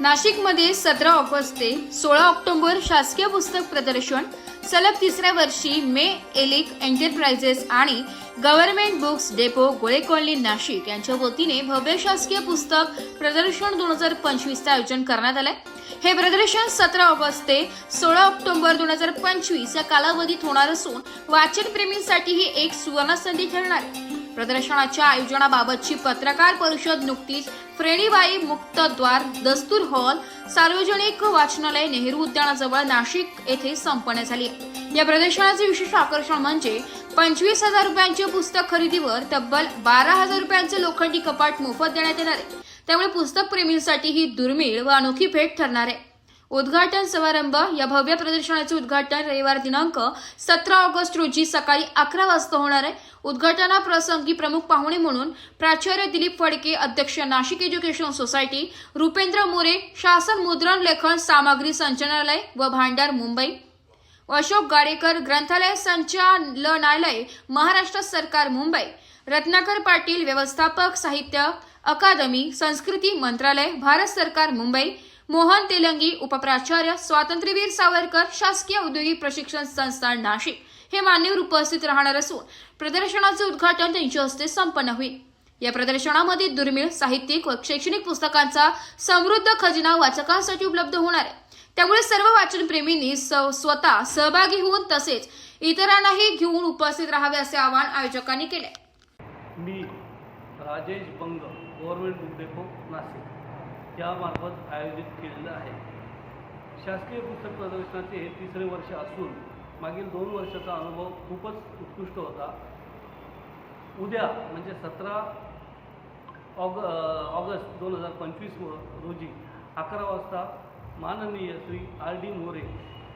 नाशिकमध्ये सतरा ऑगस्ट ते सोळा ऑक्टोबर शासकीय पुस्तक प्रदर्शन सलग तिसऱ्या वर्षी मे एलिक एंटरप्राइजेस आणि government books depot Gole colony Nashik यांच्या वतीने भव्य शासकीय पुस्तक प्रदर्शन दोन हजार पंचवीसचं आयोजन करण्यात आलंय. हे प्रदर्शन सतरा ऑगस्ट ते सोळा ऑक्टोबर दोन हजार पंचवीस या कालावधीत होणार असून वाचनप्रेमींसाठी ही एक सुवर्ण संधी ठरणार आहे. प्रदर्शनाच्या आयोजनाबाबतची पत्रकार परिषद नुकतीच फ्रेणीबाई मुक्तद्वार दस्तूर हॉल सार्वजनिक वाचनालय नेहरू उद्यानाजवळ नाशिक येथे संपन्न झाली. या प्रदर्शनाचे विशेष आकर्षण म्हणजे पंचवीस हजार रुपयांच्या पुस्तक खरेदीवर तब्बल बारा हजार रुपयांचे लोखंडी कपाट मोफत देण्यात येणार आहे. त्यामुळे पुस्तक प्रेमींसाठी ही दुर्मिळ व अनोखी भेट ठरणार आहे. उद्घाटन समारंभ या भव्य प्रदर्शनाचे उद्घाटन रविवार दिनांक सतरा ऑगस्ट रोजी सकाळी अकरा वाजता होणार आहे. उद्घाटनाप्रसंगी प्रमुख पाहुणे म्हणून प्राचार्य दिलीप फडके अध्यक्ष नाशिक एज्युकेशन सोसायटी रुपेंद्र मोरे शासन मुद्रण लेखन सामग्री संचालनालय व भांडार मुंबई. अशोक गाडेकर ग्रंथालय संचालनालय महाराष्ट्र सरकार मुंबई. रत्नाकर पाटील व्यवस्थापक साहित्य अकादमी संस्कृती मंत्रालय भारत सरकार मुंबई. मोहन तेलंगी उपप्राचार्य स्वातंत्र्यवीर सावरकर शासकीय औद्योगिक प्रशिक्षण संस्था नाशिक. हे मान्यवर उपस्थित राहणार असून प्रदर्शनाचे उद्घाटन त्यांच्या हस्ते संपन्न होईल. या प्रदर्शनामध्ये दुर्मिळ साहित्यिक व शैक्षणिक पुस्तकांचा समृद्ध खजिना वाचकांसाठी उपलब्ध होणार आहे. त्यामुळे सर्व वाचनप्रेमींनी स- स्वतः सहभागी होऊन तसेच इतरांनाही घेऊन उपस्थित राहावे असे आवाहन आयोजकांनी केले. मी Rajesh Bang government book depot Nashik. यामार्फत आयोजित केलेलं आहे. शासकीय पुस्तक प्रदर्शनाचे हे तिसरे वर्ष असून मागील दोन वर्षाचा अनुभव खूपच उत्कृष्ट होता. उद्या म्हणजे सतरा ऑग ऑगस्ट दोन हजार पंचवीस रोजी अकरा वाजता माननीय श्री आर डी मोरे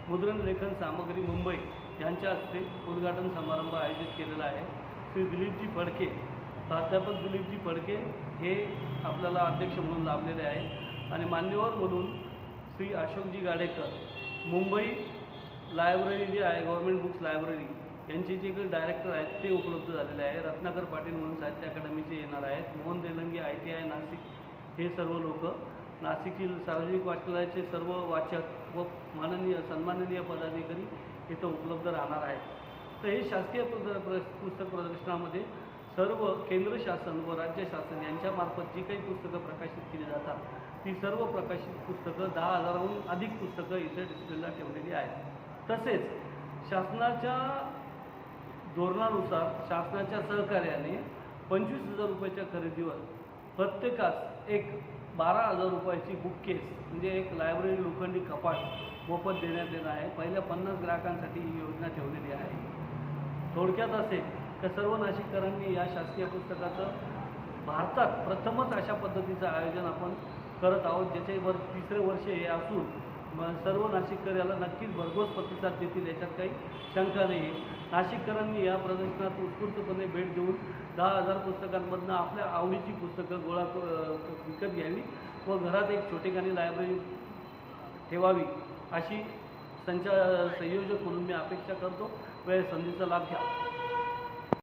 मुद्रण लेखन सामग्री मुंबई यांच्या हस्ते उद्घाटन समारंभ आयोजित केलेला आहे. श्री दिलीपजी फडके प्राध्यापक दिलीपजी फडके हे आपल्याला अध्यक्ष म्हणून लाभलेले आहे. आणि मान्यवर म्हणून श्री अशोकजी गाडेकर मुंबई लायब्ररी जी आहे गव्हर्मेंट बुक्स लायब्ररी यांचे जे काही डायरेक्टर आहेत ते उपलब्ध झालेले आहे. रत्नाकर पाटील म्हणून साहित्य अकादमीचे येणार आहेत. Mohan Telangi I T I Nashik हे सर्व लोक. नाशिकतील सार्वजनिक वाचनालयाचे सर्व वाचक व माननीय सन्माननीय पदाधिकारी इथं उपलब्ध राहणार आहेत. तर हे शासकीय प्र- पुस्तक प्रदर्शनामध्ये सर्व केंद्र शासन व राज्य शासन यांच्यामार्फत जी काही पुस्तकं प्रकाशित केली जातात ती सर्व प्रकाशित पुस्तकं दहा हजाराहून अधिक पुस्तकं इथे डिस्प्लेला ठेवलेली आहेत. तसेच शासनाच्या धोरणानुसार शासनाच्या सहकार्याने पंचवीस हजार रुपयाच्या खरेदीवर प्रत्येकास एक बारा हजार रुपयाची बुक केस म्हणजे एक लायब्ररी लोखंडी कपाट मोफत देण्यात येणार आहे. पहिल्या पन्नास ग्राहकांसाठी ही योजना ठेवलेली आहे. थोडक्यात असे तर सर्व नाशिककरांनी या शासकीय पुस्तकाचं भारतात प्रथमच अशा पद्धतीचं आयोजन आपण करत आहोत ज्याचे वर तिसरे वर्ष हे असून म सर्व नाशिककर याला नक्कीच भरघोस प्रतिसाद देतील याच्यात काही शंका नाही नाशिककरांनी या प्रदर्शनात उत्स्फूर्तपणे भेट देऊन दहा हजार पुस्तकांमधनं आपल्या आवडीची पुस्तकं गोळा क- विकत घ्यावी व घरात एक छोटेखानी लायब्ररी ठेवावी अशी संचा संयोजक म्हणून मी अपेक्षा करतो. व संधीचा लाभ घ्या.